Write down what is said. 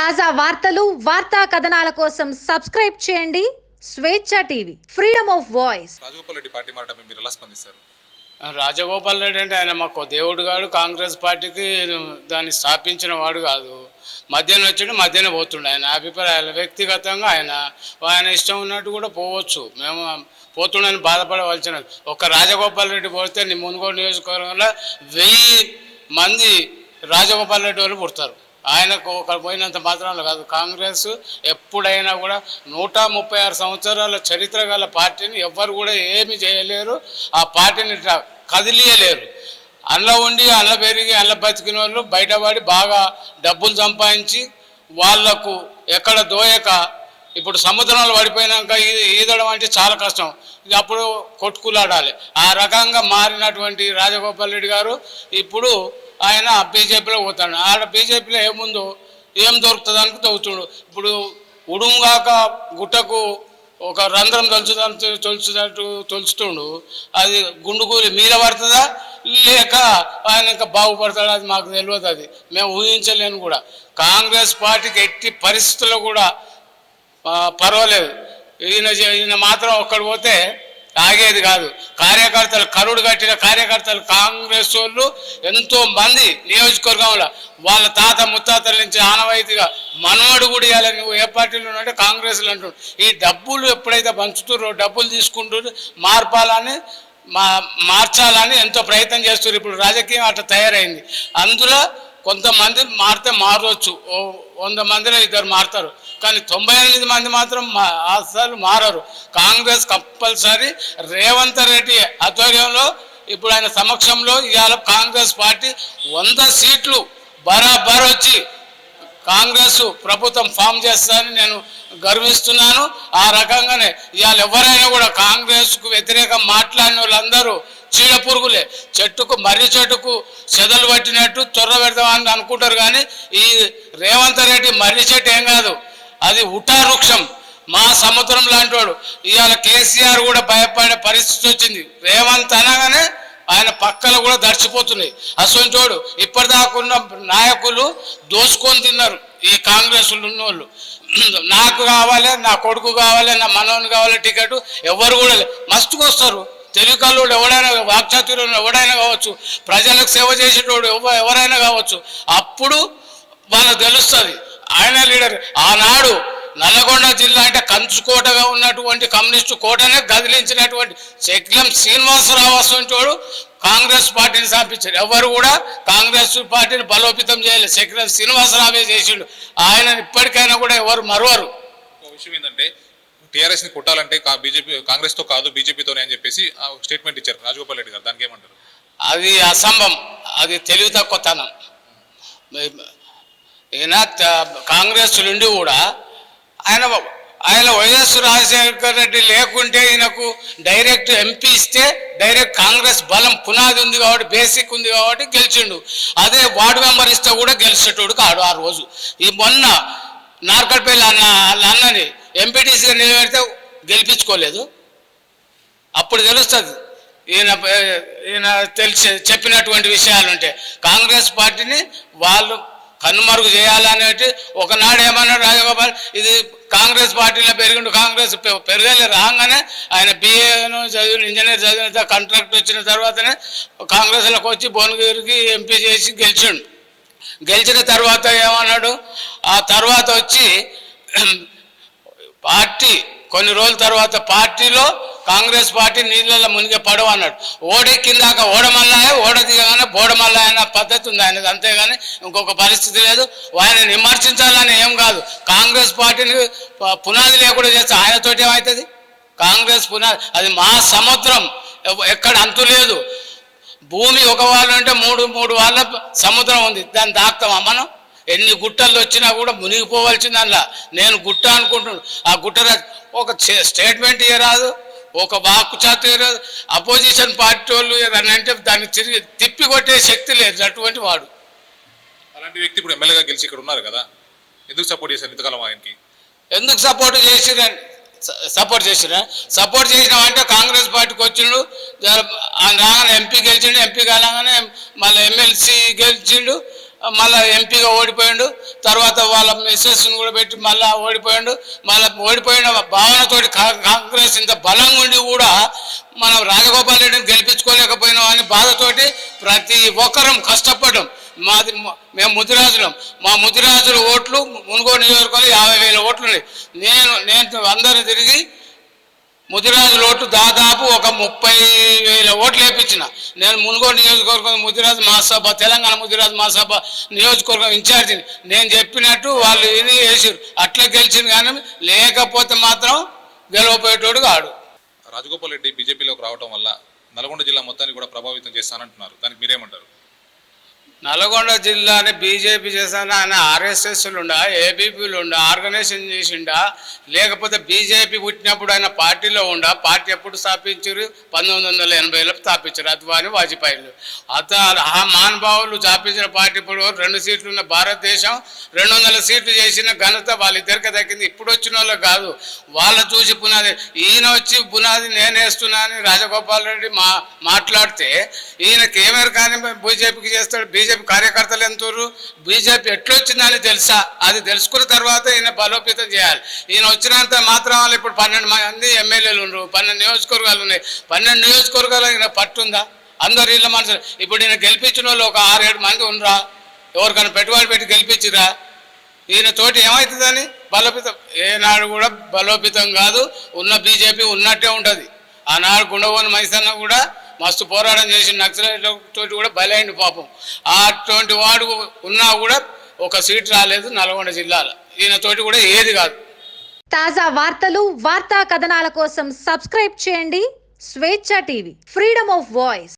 తాజా వార్తలు వార్తా కథనాల కోసం సబ్స్క్రైబ్ చేయండి. Swecha TV freedom of voice. Rajagopal Reddy party మారటం మీరు ఎలా స్పందిస్తారు? రాజగోపాల్ రెడ్డి అంటే ఆయన మాకు దేవుడు కాడు కాంగ్రెస్ పార్టీకి దాన్ని స్థాపించిన వాడు కాదు. మధ్యాహ్నం వచ్చాడు మధ్యాహ్నం పోతుండే ఆయన. అభిప్రాయాలు వ్యక్తిగతంగా ఆయన ఆయన ఇష్టం ఉన్నట్టు కూడా పోవచ్చు. మేము పోతుండని బాధపడవలసిన ఒక రాజగోపాల్ రెడ్డి పోతే నీ మునుగోడు నియోజకవర్గంలో వెయ్యి మంది రాజగోపాల్ రెడ్డి వాళ్ళు పుడతారు. ఆయనకు ఒక పోయినంత మాత్రంలో కాదు. కాంగ్రెస్ ఎప్పుడైనా కూడా నూట ముప్పై ఆరు సంవత్సరాల చరిత్ర గల పార్టీని ఎవ్వరు కూడా ఏమి చేయలేరు. ఆ పార్టీని ఇట్లా కదిలియలేరు. అందులో ఉండి అందులో పెరిగి అందులో బతికిన వాళ్ళు బయటపడి బాగా డబ్బులు సంపాదించి వాళ్ళకు ఎక్కడ దోయక ఇప్పుడు సముద్రంలో పడిపోయినాక ఈ- ఈదడం అంటే చాలా కష్టం. అప్పుడు కొట్టుకులాడాలి. ఆ రకంగా మారినటువంటి రాజగోపాల్ రెడ్డి గారు ఇప్పుడు ఆయన బీజేపీలో పోతాడు. ఆడ బీజేపీలో ఏముందో ఏం దొరుకుతుందానికి తవ్వుతుడు. ఇప్పుడు ఉడుముగాక గుట్టకు ఒక రంధ్రం తొలుచుదంటూ తొలుచుదంటూ తొలుచుతుండు. అది గుండుకూలి మీద పడుతుందా? లేక ఆయన ఇంకా బాగుపడతాడా అది మాకు తెలియదు అది. మేము ఊహించలేను కూడా. కాంగ్రెస్ పార్టీకి ఎట్టి పరిస్థితుల్లో కూడా పర్వాలేదు. ఈయన ఈయన మాత్రం ఒక్కడు పోతే ఆగేది కాదు. కార్యకర్తలు కరుడు కట్టిన కార్యకర్తలు కాంగ్రెస్ వాళ్ళు ఎంతో మంది నియోజకవర్గంలో వాళ్ళ తాత ముత్తాతల నుంచి ఆనవాయితీగా మనవాడు కూడా ఇవ్వాలి నువ్వు ఏ పార్టీలో ఉంటే కాంగ్రెస్లో అంటుండు ఈ డబ్బులు ఎప్పుడైతే పంచుతుర్రో డబ్బులు తీసుకుంటూ మార్పాలని మా మార్చాలని ఎంతో ప్రయత్నం చేస్తున్నారు ఇప్పుడు రాజకీయం అట్లా తయారైంది. అందులో కొంతమంది మారితే మారవచ్చు ఓ వంద మందిలో ఇద్దరు మారుతారు. కానీ తొంభై ఎనిమిది మంది మాత్రం మా- అసలు మారరు. కాంగ్రెస్ కంపల్సరీ రేవంత్ రెడ్డి ఆధ్వర్యంలో ఇప్పుడు ఆయన సమక్షంలో ఇవాళ కాంగ్రెస్ పార్టీ వంద సీట్లు బరాబర్ వచ్చి కాంగ్రెస్ ప్రభుత్వం ఫామ్ చేస్తానని నేను గర్విస్తున్నాను. ఆ రకంగానే ఇవాళ ఎవరైనా కూడా కాంగ్రెస్కు వ్యతిరేకం మాట్లాడిన వాళ్ళందరూ చీడ పురుగులే. చెట్టుకు మర్రి చెట్టుకు చెదలు పట్టినట్టు చొర్ర పెడతామని అనుకుంటారు కానీ ఈ రేవంత్ రెడ్డి మర్రి చెట్టు ఏం కాదు. అది ఉటా వృక్షం. మా సముద్రం లాంటి వాడు. ఇవాళ కేసీఆర్ కూడా భయపడే పరిస్థితి వచ్చింది. రేవంత్ అనగానే ఆయన పక్కలు కూడా దర్చిపోతున్నాయి అసొంటోడు ఇప్పటిదాకున్న నాయకులు దోసుకొని తిన్నారు. ఈ కాంగ్రెస్ ఉన్న వాళ్ళు నాకు కావాలి నా కొడుకు కావాలి నా మనవని కావాలి టికెట్ ఎవరు కూడా మస్తుకు వస్తారు. తెలుగు ఎవడైనా వాక్చాతుర్యం ఎవడైనా కావచ్చు ప్రజలకు సేవ చేసేటోడు ఎవరైనా కావచ్చు అప్పుడు వాళ్ళకు తెలుస్తుంది. ఆయన లీడర్ ఆనాడు నల్లగొండ జిల్లా అంటే కంచుకోటగా ఉన్నటువంటి కమ్యూనిస్టు కోటనే గదిలించినటువంటి శక్లం శ్రీనివాసరావు అసంటోడు కాంగ్రెస్ పార్టీని స్థాపించారు ఎవరు కూడా కాంగ్రెస్ పార్టీని బలోపేతం చేయలేదు శక్లం శ్రీనివాసరావే చేసిండు. ఆయన ఇప్పటికైనా కూడా ఎవరు మరవరు. ఒక విషయం ఏంటంటే టీఆర్ఎస్ని కొట్టాలంటే బీజేపీ కాంగ్రెస్తో కాదు బీజేపీతోనే అని చెప్పేసి స్టేట్మెంట్ ఇచ్చారు రాజగోపాల్ రెడ్డి గారు. దానికి ఏమంటారు? అది అసంభం అది తెలివి తక్కువతనం ఈయన కాంగ్రెస్ నుండి కూడా ఆయన ఆయన వైఎస్ రాజశేఖర రెడ్డి లేకుంటే ఈయనకు డైరెక్ట్ ఎంపీ ఇస్తే డైరెక్ట్ కాంగ్రెస్ బలం పునాది ఉంది కాబట్టి బేసిక్ ఉంది కాబట్టి గెలిచిండు. అదే వార్డు మెంబర్ ఇస్తే కూడా గెలిచేటోడు కాడు ఆ రోజు. ఈ మొన్న నార్కల్పల్లి అన్న వాళ్ళ అన్నని ఎంపీటీసీగా నిలబెడితే గెలిపించుకోలేదు. అప్పుడు తెలుస్తుంది. ఈయన ఈయన తెలిసి చెప్పినటువంటి విషయాలు ఉంటే కాంగ్రెస్ పార్టీని వాళ్ళు కనుమరుగు చేయాలనేటి ఒకనాడు ఏమన్నాడు రాజగోపాల్ ఇది కాంగ్రెస్ పార్టీలో పెరిగిండు కాంగ్రెస్ పె- పెరగలే రాగానే ఆయన బిఏను చదివిన ఇంజనీర్ చదివిన కాంట్రాక్ట్ వచ్చిన తర్వాతనే కాంగ్రెస్లోకి వచ్చి భువనగిరికి ఎంపీ చేసి గెలిచిండు. గెలిచిన తర్వాత ఏమన్నాడు? ఆ తర్వాత వచ్చి పార్టీ కొన్ని రోజుల తర్వాత పార్టీలో కాంగ్రెస్ పార్టీ నీళ్ళల్లో మునిగే పడవ అన్నాడు. ఓడెక్కిందాక ఓడమల్లాయ ఓడ దిగగానే బోడమల్లాయ అన్న పద్ధతి ఉంది ఆయనది. అంతేగాని ఇంకొక పరిస్థితి లేదు. ఆయన విమర్శించాలని ఏం కాదు. కాంగ్రెస్ పార్టీని పునాది లేకుండా చేస్తే ఆయనతోటి ఏమవుతుంది కాంగ్రెస్ పునాది అది మా సముద్రం. ఎక్కడ అంతు లేదు. భూమి ఒక వాళ్ళు అంటే మూడు మూడు వాళ్ళ సముద్రం ఉంది. దాన్ని దాక్తామా మనం? ఎన్ని గుట్టలు వచ్చినా కూడా మునిగిపోవాల్సింది అందులో నేను గుట్ట అనుకుంటున్నాను. ఆ గుట్ట ఒక స్టేట్మెంట్ ఇయ్యరాదు ఒక వాక్కు చాతు ఇయ్యరాదు. అపోజిషన్ పార్టీ వాళ్ళు ఏదన్నా అంటే దాన్ని తిరిగి తిప్పి కొట్టే శక్తి లేదు అటువంటి వాడు. అలాంటి వ్యక్తి ఇప్పుడు ఎమ్మెల్యేగా గెలిచి ఇక్కడ ఉన్నారు కదా. ఎందుకు సపోర్ట్ చేశారు ఇంతకాలం ఆయనకి? ఎందుకు సపోర్ట్ చేసిరా సపోర్ట్ చేసిరా సపోర్ట్ చేసినామంటే కాంగ్రెస్ పార్టీకి వచ్చిండు ఆయన రాగానే ఎంపీ గెలిచిండు ఎంపీ కాగానే మళ్ళీ ఎమ్మెల్సీ గెలిచిండు. మళ్ళా ఎంపీగా ఓడిపోయాడు. తర్వాత వాళ్ళ మిస్సెస్ని కూడా పెట్టి మళ్ళా ఓడిపోయాడు. మళ్ళా ఓడిపోయిన భావనతోటి కా- కాంగ్రెస్ ఇంత బలంగా ఉండి కూడా మనం రాజగోపాల్ రెడ్డిని గెలిపించుకోలేకపోయినాం అని బాధతోటి ప్రతి ఒక్కరం కష్టపడడం. మాది మేము ముదిరాజులం. మా ముదిరాజుల ఓట్లు మునుగోడు నియోజకవర్గంలో యాభై వేల ఓట్లు ఉన్నాయి. నేను నేను అందరూ తిరిగి ముదిరాజు లోటు దాదాపు ఒక ముప్పై వేల ఓట్లు వేయించిన నేను మునుగోడు నియోజకవర్గం ముదిరాజు మహాసభ తెలంగాణ ముదిరాజు మహాసభ నియోజకవర్గం ఇన్ఛార్జిని. నేను చెప్పినట్టు వాళ్ళు ఇది వేసారు అట్లా గెలిచింది కానీ లేకపోతే మాత్రం గెలవపోయేటోడు కాడు. రాజగోపాల్ రెడ్డి బీజేపీలోకి రావడం వల్ల నల్గొండ జిల్లా మొత్తాన్ని కూడా ప్రభావితం చేస్తానంటున్నారు. దానికి మీరేమంటారు? నల్గొండ జిల్లాని బీజేపీ చేస్తాను ఆయన ఆర్ఎస్ఎస్లు ఉండా ఏబీపీలు ఉండా ఆర్గనైజేషన్ చేసిండా లేకపోతే బీజేపీ పుట్టినప్పుడు ఆయన పార్టీలో ఉండా పార్టీ ఎప్పుడు స్థాపించారు పంతొమ్మిది వందల ఎనభైలో స్థాపించారు అద్వాని వాజ్పేయిలు. అత ఆ మహానుభావులు స్థాపించిన పార్టీ ఇప్పుడు రెండు సీట్లు ఉన్న భారతదేశం రెండు వందల సీట్లు చేసిన ఘనత వాళ్ళిద్దరికి దక్కింది. ఇప్పుడు వచ్చిన వాళ్ళు కాదు వాళ్ళు చూసి పునాది. ఈయన వచ్చి పునాది నేనేస్తున్నా అని రాజగోపాల్ రెడ్డి మా మాట్లాడితే ఈయన ఏమేరు కానీ బీజేపీకి చేస్తాడు బీజేపీ కార్యకర్తలు ఎంతూరు? బీజేపీ ఎట్లొచ్చిందని తెలుసా? అది తెలుసుకున్న తర్వాత ఈయన బలోపేతం చేయాలి. ఈయన వచ్చినంత మాత్రం వాళ్ళు ఇప్పుడు పన్నెండు మంది ఎమ్మెల్యేలు ఉండరు. పన్నెండు నియోజకవర్గాలు ఉన్నాయి. పన్నెండు నియోజకవర్గాలు ఈయన పట్టుందా? అందరు ఇళ్ళ మనుషులు. ఇప్పుడు ఈయన గెలిపించిన వాళ్ళు ఒక ఆరేడు మంది ఉండరా? ఎవరికైనా పెట్టుబడి పెట్టి గెలిపించిరా ఈయన తోటి ఏమవుతుందని బలోపేతం. ఏనాడు కూడా బలోపేతం కాదు. ఉన్న బీజేపీ ఉన్నట్టే ఉంటుంది. ఆనాడు గుండవోని మైసన్న కూడా మస్తు పోరాటం చేసిన నక్సలైట్లతో కూడా బలైంది పాపం. అటువంటి వాడు ఉన్నా కూడా ఒక సీట్ రాలేదు నల్గొండ జిల్లాలో. ఈయన తోటి కూడా ఏది కాదు. తాజా వార్తలు వార్తా కథనాల కోసం సబ్స్క్రైబ్ చేయండి. Swecha TV freedom of voice.